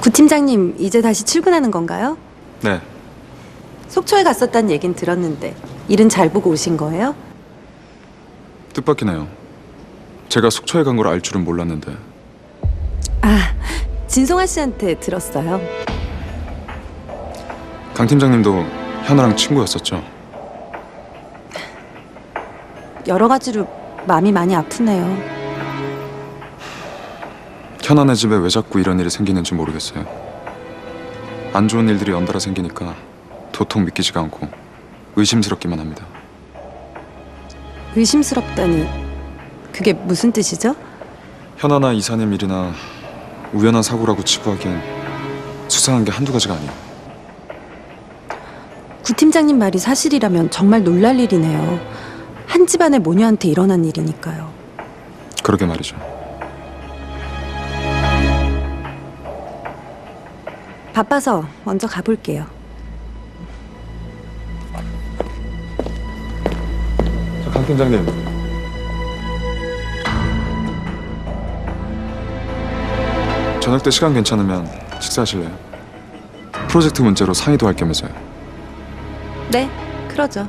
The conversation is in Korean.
구 팀장님 이제 다시 출근하는 건가요? 네, 속초에 갔었다는 얘긴 들었는데 일은 잘 보고 오신 거예요? 뜻밖이네요. 제가 속초에 간 걸 알 줄은 몰랐는데 아, 진송아 씨한테 들었어요. 강 팀장님도 현아랑 친구였었죠. 여러 가지로 마음이 많이 아프네요. 현아네 집에 왜 자꾸 이런 일이 생기는지 모르겠어요. 안 좋은 일들이 연달아 생기니까 도통 믿기지가 않고 의심스럽기만 합니다. 의심스럽다니 그게 무슨 뜻이죠? 현아나 이사님 일이나 우연한 사고라고 치부하기엔 수상한 게 한두 가지가 아니에요. 구 팀장님 말이 사실이라면 정말 놀랄 일이네요. 한 집안의 모녀한테 일어난 일이니까요. 그러게 말이죠. 바빠서 먼저 가볼게요. 저 강 팀장님. 저녁 때 시간 괜찮으면 식사하실래요? 프로젝트 문제로 상의도 할 겸해서요. 네, 그러죠.